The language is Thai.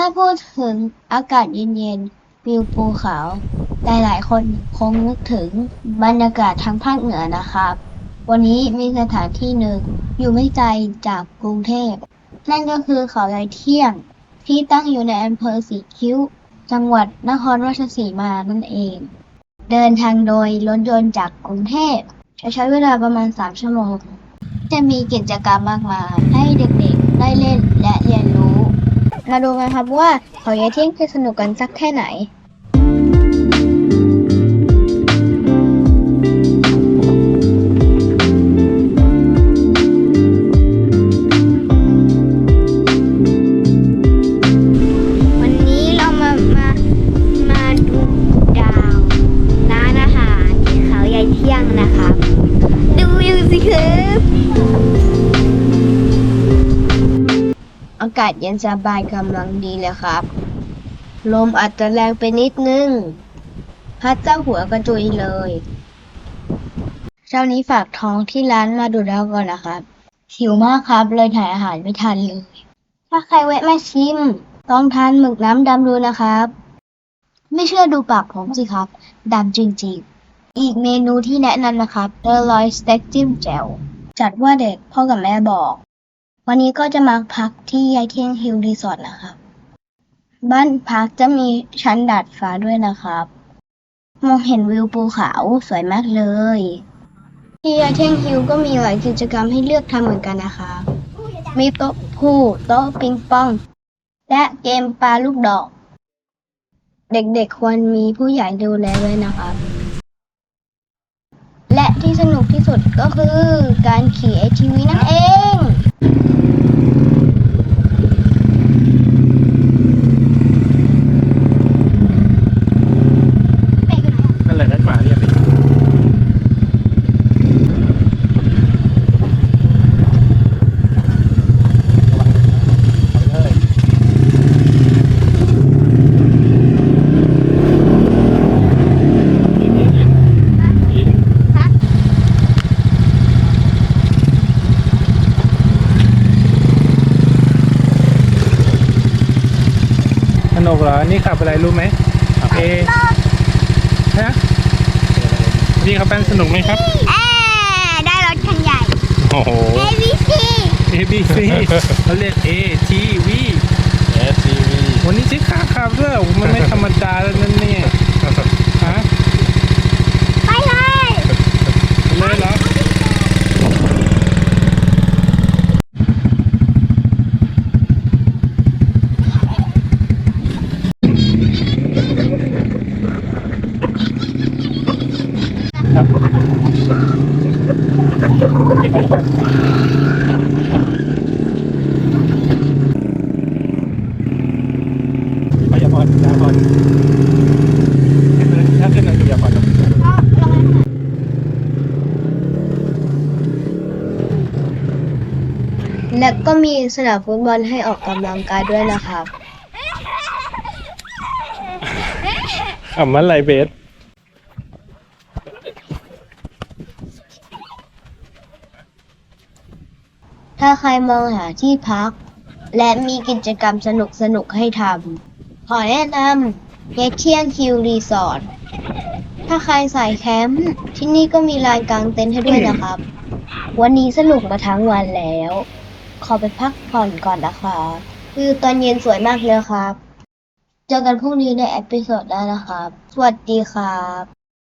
ถ้าพูดถึงอากาศเย็นๆวิวภูเขา หลายๆ คนคงนึกถึงบรรยากาศทางภาคเหนือนะครับ วันนี้มีสถานที่หนึ่งอยู่ไม่ไกลจากกรุงเทพ นั่นก็คือเขาใหญ่เที่ยง ที่ตั้งอยู่ในอำเภอสีคิ้ว จังหวัดนครราชสีมานั่นเอง เดินทางโดยรถยนต์จากกรุงเทพ จะใช้เวลาประมาณ 3 ชั่วโมง จะมีกิจกรรมมากมายให้เด็กๆได้เล่นและเรียนรู้ มาดูกันครับว่าเขาใหญ่เที่ยงจะสนุกกันสักแค่ไหนวันนี้เรามามามาดูดาวร้านอาหารที่เขาใหญ่เที่ยงนะครับ ดูวิวสิครับากาศเย็นสบายกำลังดีเลยครับ ลมอาจจะแรงไปนิดนึงพัดเจ้าหัวกระจุยเลยเช้านี้ฝากท้องที่ร้านมาดูดาวก่อนนะครับ หิวมากครับเลยถ่ายอาหารไม่ทันเลย ถ้าใครแวะมาชิม ต้องทานหมึกน้ำดำดูนะครับ ไม่เชื่อดูปากผมสิครับดำจริงๆ อีกเมนูที่แนะนำนะครับ The l o y Steak จิ้มแจ่วจัดว่าเด็กพ่อกับแม่บอก วันนี้ก็จะมาพักที่ยายเที่ยงฮิลรีสอร์ทนะครับ บ้านพักจะมีชั้นดาดฟ้าด้วยนะครับ มองเห็นวิวภูเขาสวยมากเลย ที่ยายเที่ยงฮิลก็มีหลายกิจกรรมให้เลือกทำเหมือนกันนะคะ มีโต๊ะพูลโต๊ะปิงปอง และเกมปลาลูกดอก เด็กๆควรมีผู้ใหญ่ดูแลด้วยนะครับและที่สนุกที่สุดก็คือการขี่ ATV นั่นเอง นั่นแหละนั่นกว่าเรียกเลย สนุกเหรอ นี่ขับอะไรรู้ไหมเอฮะนี่เขาเป็นสนุกไหมครับ เอ้ได้รถคันใหญ่ โอ้โห ABC A B C เขาเรียก A T V S C V วันนี้ใช้ขาขับด้วยมันไม่ธรรมดาแล้วนั่นเนี่ยฮะ ไปเลย เลยเหรอ พยาบาลพยาบาลถ้าขึ้นนั่งพยาบาล และก็มีสนามฟุตบอลให้ออกกำลังกายด้วยนะครับ อะมันไรเบส ถ้าใครมองหาที่พัก และมีกิจกรรมสนุกสนุกๆให้ทำ ขอแนะนำเฮเทียนคิวรีสอร์ท ถ้าใครใส่แคมป์ที่นี่ก็มีลานกลางเต็นท์ให้ด้วยนะครับ วันนี้สนุกมาทั้งวันแล้ว ขอไปพักผ่อนก่อนนะคะคือตอนเย็นสวยมากเลยครับ เจอกันพรุ่งนี้ในเอพิโซดหน้านะครับ สวัสดีครับ